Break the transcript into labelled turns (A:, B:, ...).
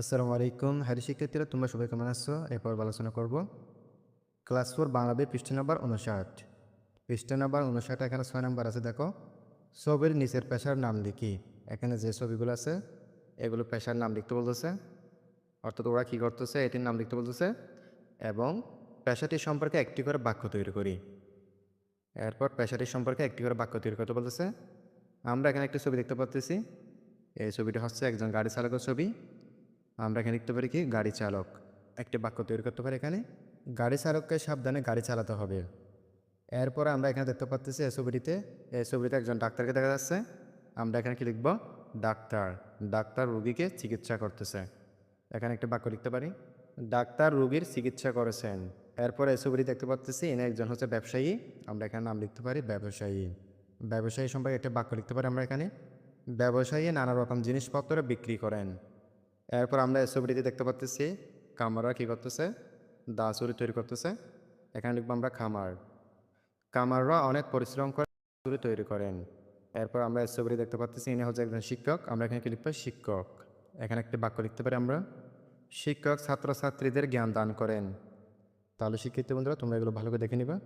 A: আসসালামু আলাইকুম। হ্যারি শিক্ষার্থীরা, তোমরা সবাই কেমন আছো? এরপর আলোচনা করব। ক্লাস ফোর বাংলাতে পৃষ্ঠ নাম্বার উনষাট পৃষ্ঠ নাম্বার উনষাট এখানে ছয় নাম্বার আছে, দেখো। ছবির নিচের পেশার নাম লিখি। এখানে যে ছবিগুলো আছে, এগুলো পেশার নাম লিখতে বলতেছে। অর্থাৎ ওরা কী করতেছে, এটির নাম লিখতে বলতেছে। এবং পেশাটি সম্পর্কে একটি করে বাক্য তৈরি করি। এরপর পেশাটি সম্পর্কে একটি করে বাক্য তৈরি করতে বলতেছে। আমরা এখানে একটি ছবি দেখতে পাচ্ছি এই ছবিটা হচ্ছে একজন গাড়ি চালকের ছবি। আমরা এখানে লিখতে পারি কি? গাড়ি চালক। একটি বাক্য তৈরি করতে পারি এখানে। গাড়ি চালককে সাবধানে গাড়ি চালাতে হবে। এরপর আমরা এখানে দেখতে পাচ্ছি এই ছবিটিতে এই ছবিতে একজন ডাক্তারকে দেখা যাচ্ছে। আমরা এখানে কি লিখব? ডাক্তার। ডাক্তার রুগীকে চিকিৎসা করতেছে। এখানে একটা বাক্য লিখতে পারি। ডাক্তার রুগীর চিকিৎসা করেছেন। এরপর এই ছবিটি দেখতে পাচ্ছি এনে একজন হচ্ছে ব্যবসায়ী। আমরা এখানে নাম লিখতে পারি ব্যবসায়ী। ব্যবসায়ী সম্পর্কে একটা বাক্য লিখতে পারি আমরা এখানে। ব্যবসায়ী নানা রকম জিনিসপত্র বিক্রি করেন। এরপর আমরা এই ছবিটিতে দেখতে পাচ্ছি কামাররা কী করতেছে? দা চুরি তৈরি করতেছে। এখানে লিখব আমরা খামার কামাররা অনেক পরিশ্রম করে চুরি তৈরি করেন। এরপর আমরা এই ছবিটি দেখতে পাচ্ছি ইনি হচ্ছে একজন শিক্ষক। আমরা এখানে কি লিখব? শিক্ষক। এখানে একটি বাক্য লিখতে পারি আমরা। শিক্ষক ছাত্রছাত্রীদের জ্ঞান দান করেন। তাহলে শিক্ষিত বন্ধুরা, তোমরা এগুলো ভালো করে দেখে নিবা।